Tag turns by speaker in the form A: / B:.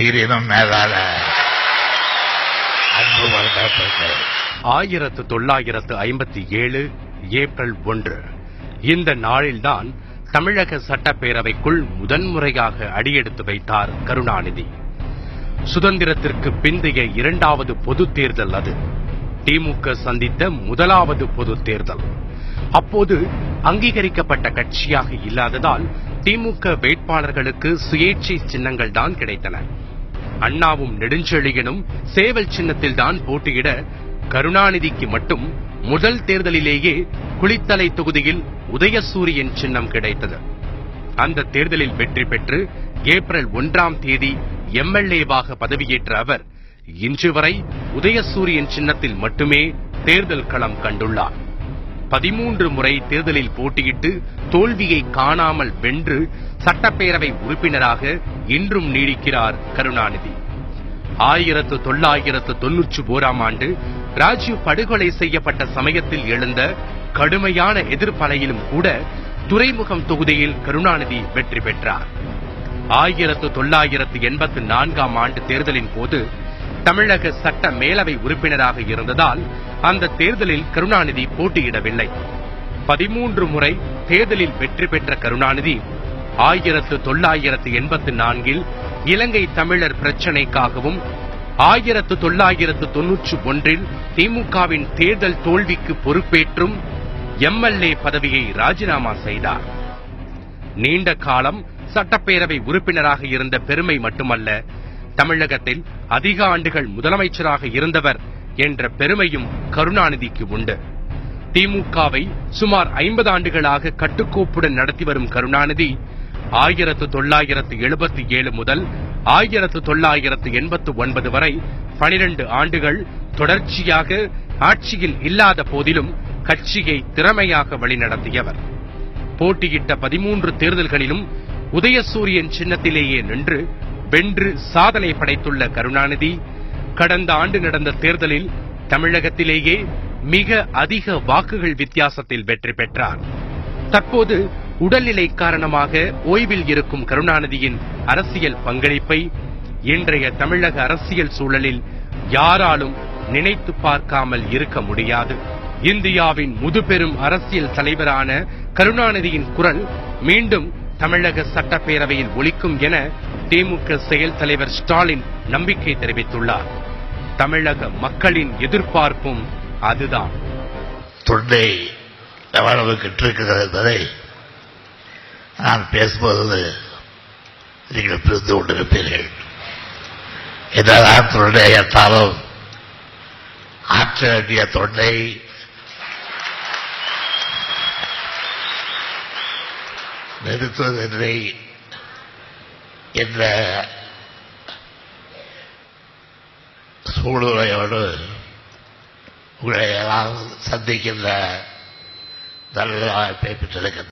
A: உயிரினும் மேலான அன்பு வளர்க்கப்பட்டது
B: ஆயிரத்து தொள்ளாயிரத்து ஐம்பத்தி ஏழு ஏப்ரல் ஒன்று. இந்த நாளில்தான் தமிழக சட்டப்பேரவைக்குள் முதன்முறையாக அடியெடுத்து வைத்தார் கருணாநிதி. சுதந்திரத்திற்கு பிந்தைய இரண்டாவது பொது தேர்தல் அது. திமுக சந்தித்த முதலாவது பொது தேர்தல். அப்போது அங்கீகரிக்கப்பட்ட கட்சியாக இல்லாததால் திமுக வேட்பாளர்களுக்கு சுயேட்சை சின்னங்கள் தான் கிடைத்தன. அண்ணாவும் நெடுஞ்செழியனும் சேவல் சின்னத்தில் தான் போட்டியிட கருணாநிதிக்கு மட்டும் முதல் தேர்தலிலேயே குளித்தலை தொகுதியில் உதயசூரியன் சின்னம் கிடைத்தது. அந்த தேர்தலில் வெற்றி பெற்று ஏப்ரல் ஒன்றாம் தேதி எம்எல்ஏவாக பதவியேற்ற அவர் இன்று வரை உதயசூரியன் சின்னத்தில் மட்டுமே தேர்தல் களம் கண்டுள்ளார். பதிமூன்று முறை தேர்தலில் போட்டியிட்டு தோல்வியை காணாமல் வென்று சட்டப்பேரவை உறுப்பினராக இன்றும் நீடிக்கிறார் கருணாநிதி. ஆயிரத்து தொள்ளாயிரத்து தொன்னூற்றி ஓராம் ஆண்டு ராஜீவ் படுகொலை செய்யப்பட்ட சமயத்தில் எழுந்த கடுமையான எதிர்ப்பலையிலும் கூட துறைமுகம் தொகுதியில் கருணாநிதி வெற்றி பெற்றார். ஆயிரத்து தொள்ளாயிரத்து எண்பத்து நான்காம் ஆண்டு தேர்தலின் போது தமிழக சட்ட மேலவை உறுப்பினராக இருந்ததால் அந்த தேர்தலில் கருணாநிதி போட்டியிடவில்லை. பதிமூன்று முறை தேர்தலில் வெற்றி பெற்ற கருணாநிதி ஆயிரத்து தொள்ளாயிரத்து எண்பத்து நான்கில் இலங்கை தமிழர் பிரச்சினைக்காகவும் ஆயிரத்து தொள்ளாயிரத்து தொன்னூற்று ஒன்றில் திமுகவின் தேர்தல் தோல்விக்கு பொறுப்பேற்றும் எம்எல்ஏ பதவியை ராஜினாமா செய்தார். நீண்ட காலம் சட்டப்பேரவை உறுப்பினராக இருந்த பெருமை மட்டுமல்ல தமிழகத்தில் அதிக ஆண்டுகள் முதலமைச்சராக இருந்தவர் என்ற பெருமையும் கருணாநிதிக்கு உண்டு. திமுகவை சுமார் ஐம்பது ஆண்டுகளாக கட்டுக்கோப்புடன் நடத்தி வரும் கருணாநிதி ஆயிரத்து தொள்ளாயிரத்து எழுபத்தி ஏழு முதல் ஆயிரத்து தொள்ளாயிரத்து எண்பத்து ஒன்பது வரை பனிரெண்டு ஆண்டுகள் தொடர்ச்சியாக ஆட்சியில் இல்லாத போதிலும் கட்சியை திறமையாக வழிநடத்தியவர். போட்டியிட்ட பதிமூன்று தேர்தல்களிலும் உதயசூரியன் சின்னத்திலேயே நின்று வென்று சாதனை படைத்துள்ள கருணாநிதி கடந்த ஆண்டு நடந்த தேர்தலில் தமிழகத்திலேயே மிக அதிக வாக்குகள் வித்தியாசத்தில் வெற்றி பெற்றார். தற்போது உடல்நிலை காரணமாக ஓய்வில் இருக்கும் கருணாநிதியின் அரசியல் பங்களிப்பை இன்றைய தமிழக அரசியல் சூழலில் யாராலும் நினைத்து பார்க்காமல் இருக்க முடியாது. இந்தியாவின் முதுபெரும் அரசியல் தலைவரான கருணாநிதியின் குரல் மீண்டும் தமிழக சட்டப்பேரவையில் ஒலிக்கும் என திமுக செயல் தலைவர் ஸ்டாலின் நம்பிக்கை தெரிவித்துள்ளார். தமிழக மக்களின் எதிர்பார்ப்பும் அதுதான்.
A: தொண்டை எவ்வளவு கிட்டிருக்கிறது என்பதை நான் பேசும்போது நீங்கள் புரிந்து கொண்டிருப்பீர்கள். என்னதான் தொண்டை ஏற்றாலும் ஆற்ற வேண்டிய தொண்டை நிறுத்துவதில்லை என்ற சூழ்நிலையோடு உங்களை எல்லாம் சந்திக்கின்ற நல்ல வாய்ப்பை பெற்றிருக்கின்றன.